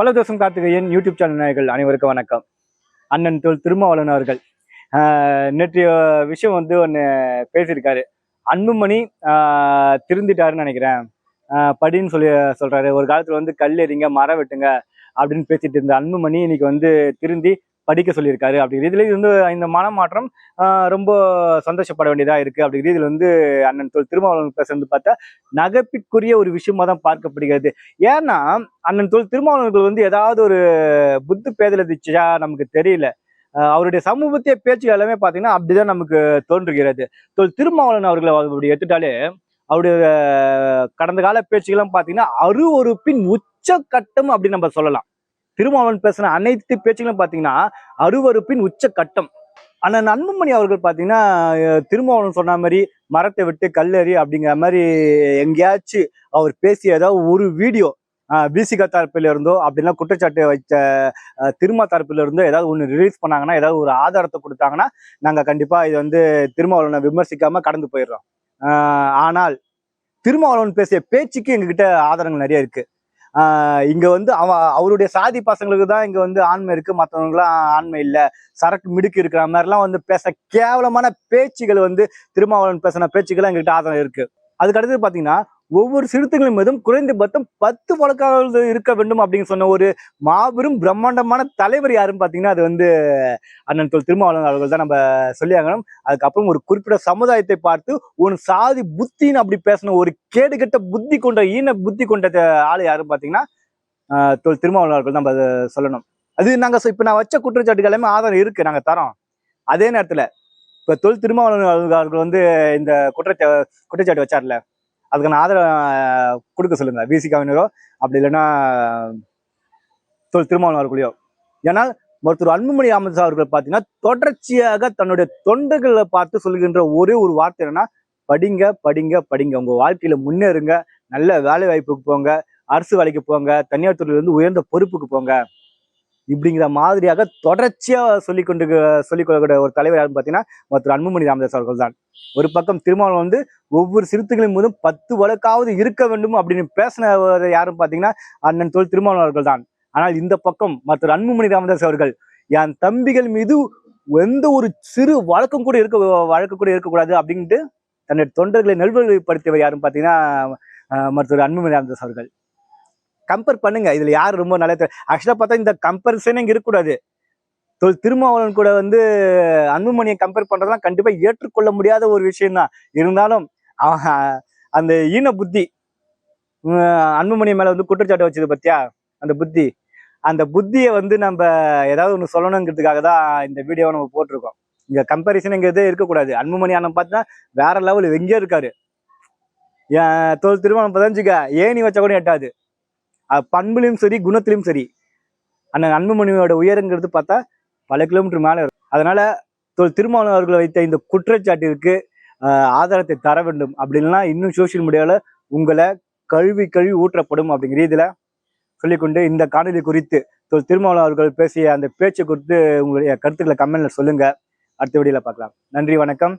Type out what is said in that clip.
பலதோசம் Karthikeyan YouTube channel நேயர்கள் அனைவருக்கும் வணக்கம். அண்ணன் தோல் திருமாவளவன் அவர்கள். நேற்றைய விஷயம் வந்து ஒன்று பேசியிருக்காரு. அன்புமணி திருந்திட்டாருன்னு நினைக்கிறேன். படின்னு சொல்லி சொல்கிறாரு ஒரு காலத்தில் வந்து கல் எறிங்க மரம் வெட்டுங்க அப்படின்னு பேசிட்டு இருந்த அன்புமணி இன்னைக்கு வந்து திருந்தி படிக்க சொல்லியிருக்காரு அப்படிங்கிற இதுல இது வந்து இந்த மனமாற்றம் ரொம்ப சந்தோஷப்பட வேண்டியதாக இருக்குது அப்படிங்கிற ரீதியில் வந்து அண்ணன் தொல் திருமாவளவன் பேசுறது பார்த்தா நகைப்பிற்குரிய ஒரு விஷயமா தான் பார்க்கப்படுகிறது. ஏன்னா அண்ணன் தொல் திருமாவளவர்கள் வந்து ஏதாவது ஒரு புத்து பேதல திச்சா நமக்கு தெரியல. அவருடைய சமூகத்திய பேச்சுகள் எல்லாமே பார்த்தீங்கன்னா அப்படிதான் நமக்கு தோன்றுகிறது. தொல் திருமாவளவன் அவர்களை அப்படி எடுத்துட்டாலே அவருடைய கடந்த கால பேச்சுகள்லாம் பார்த்தீங்கன்னா அருவருப்பின் உச்சக்கட்டம் அப்படின்னு நம்ம சொல்லலாம். திருமாவளவன் பேசின அனைத்து பேச்சுகளும் பார்த்தீங்கன்னா அருவருப்பின் உச்சக்கட்டம். ஆனால் அன்புமணி அவர்கள் பார்த்தீங்கன்னா திருமாவளவன் சொன்ன மாதிரி மரத்தை விட்டு கல்லறி அப்படிங்கிற மாதிரி எங்கேயாச்சும் அவர் பேசிய ஏதாவது ஒரு வீடியோ பிசிக தரப்பில் இருந்தோ அப்படின்னா குற்றச்சாட்டு வைத்த திருமா தரப்பில் இருந்தோ ஏதாவது ஒன்று ரிலீஸ் பண்ணாங்கன்னா ஏதாவது ஒரு ஆதாரத்தை கொடுத்தாங்கன்னா நாங்கள் கண்டிப்பாக இது வந்து திருமாவளவனை விமர்சிக்காம கடந்து போயிடுறோம். ஆனால் திருமாவளவன் பேசிய பேச்சுக்கு எங்ககிட்ட ஆதாரங்கள் நிறைய இருக்கு. இங்க வந்து அவ அவருடைய சாதி பசங்களுக்கு தான் இங்க வந்து ஆண்மை இருக்கு. மற்றவங்களுக்குலாம் ஆண்மை இல்லை. சரக்கு மிடுக்கு இருக்கிற மாதிரிலாம் வந்து பேச கேவலமான பேச்சுகள் வந்து திருமாவளவன் பேசின பேச்சுகள் எங்ககிட்ட ஆதாரம் இருக்கு. அதுக்கடுத்து பாத்தீங்கன்னா ஒவ்வொரு சிறுத்தைகளின் மீதும் குறைந்தபட்சம் பத்து வழக்காக இருக்க வேண்டும் அப்படின்னு சொன்ன ஒரு மாபெரும் பிரம்மாண்டமான தலைவர் யாருன்னு பார்த்தீங்கன்னா அது வந்து அண்ணன் தொல் திருமாவளவன் அவர்கள் தான் நம்ம சொல்லியாகணும். அதுக்கப்புறம் ஒரு குறிப்பிட்ட சமுதாயத்தை பார்த்து ஒரு சாதி புத்தின்னு அப்படி பேசின ஒரு கேடுகட்ட புத்தி கொண்ட ஈன புத்தி கொண்ட ஆள் யாருன்னு பார்த்தீங்கன்னா தொல் திருமாவளவன் அவர்கள் தான் நம்ம அதை சொல்லணும். அது நாங்கள் இப்போ நான் வச்ச குற்றச்சாட்டுகள் எல்லாமே ஆதாரம் இருக்குது நாங்கள் தரோம். அதே நேரத்தில் இப்போ தொல் திருமாவளவன் அவர்கள் வந்து இந்த குற்றச்சா குற்றச்சாட்டு வச்சார்ல அதுக்கான ஆதரவு கொடுக்க சொல்லுங்க. விசிகாவினரோ அப்படி இல்லைன்னா தொல் திருமாவளவன் அவர்களையோ. ஏன்னால் மருத்துவர் அன்புமணி ராமதாஸ் அவர்கள் பார்த்தீங்கன்னா தொடர்ச்சியாக தன்னுடைய தொண்டர்களை பார்த்து சொல்கின்ற ஒரே ஒரு வார்த்தை என்னன்னா படிங்க படிங்க படிங்க. உங்க வாழ்க்கையில முன்னேறுங்க. நல்ல வேலை வாய்ப்புக்கு போங்க. அரசு வேலைக்கு போங்க. தனியார் துறையில இருந்து உயர்ந்த பொறுப்புக்கு போங்க. இப்படிங்கிற மாதிரியாக தொடர்ச்சியாக சொல்லி கொண்டு சொல்லிக் கொள்ளக்கூடிய ஒரு தலைவர் யாருன்னு பார்த்தீங்கன்னா மற்ற அன்புமணி ராமதாஸ் அவர்கள் தான். ஒரு பக்கம் திருமாவளவன் வந்து ஒவ்வொரு சிறுத்தைகளின் போதும் பத்து வழக்காவது இருக்க வேண்டும் அப்படின்னு பேசினவர் யாருன்னு பார்த்தீங்கன்னா அண்ணன் தொல் திருமாவளவன் அவர்கள் தான். ஆனால் இந்த பக்கம் மற்ற அன்புமணி ராமதாஸ் அவர்கள் என் தம்பிகள் மீது எந்த ஒரு சிறு வழக்கம் கூட இருக்க வழக்கு கூட இருக்கக்கூடாது அப்படின்ட்டு தன்னுடைய தொண்டர்களை நல்வழிப்படுத்தியவர் யாருன்னு பார்த்தீங்கன்னா மருத்துவர் அன்புமணி ராமதாஸ் அவர்கள். கம்பேர் பண்ணுங்க. இதுல யார் ரொம்ப நல்ல ஆக்சுவலா பார்த்தா இந்த கம்பேரிசனே இங்க இருக்கக்கூடாது. திருமாவளவன் கூட வந்து அன்புமணியை கம்பேர் பண்றதெல்லாம் கண்டிப்பா ஏற்றுக்கொள்ள முடியாத ஒரு விஷயம் தான் இருந்தாலும் அந்த ஈன புத்தி அன்புமணி மேல வந்து குற்றச்சாட்டு வச்சது பத்தியா? அந்த புத்தி. அந்த புத்தியை வந்து நம்ம ஏதாவது ஒன்று சொல்லணுங்கிறதுக்காக தான் இந்த வீடியோவை நம்ம போட்டிருக்கோம். இங்கே கம்பேரிசனுங்கிறதே இருக்கக்கூடாது. அன்புமணி அண்ணன் பார்த்தா வேற லெவல் எங்கேயோ இருக்காரு. ஏன் தோல் திருமணம் பதினஞ்சுக்க ஏணி வச்சா கூட எட்டாது. பண்புலையும் சரி குணத்திலையும் சரி அண்ணன் அன்புமணியோட உயரங்கிறது பார்த்தா பல கிலோமீட்டர் மேலே இருக்கும். அதனால தொல் திருமாவளவன் அவர்களை வைத்த இந்த குற்றச்சாட்டிற்கு ஆதாரத்தை தர வேண்டும். அப்படின்னா இன்னும் சோஷியல் மீடியாவில் உங்களை கழுவி கழுவி ஊற்றப்படும் அப்படிங்கிற இதில் சொல்லிக்கொண்டு இந்த காணொலி குறித்து தொல் திருமாவளவன் அவர்கள் பேசிய அந்த பேச்சை குறித்து உங்களுடைய கருத்துக்களை கமெண்ட்ல சொல்லுங்கள் அடுத்த வீடியோவில் பார்க்கலாம். நன்றி வணக்கம்.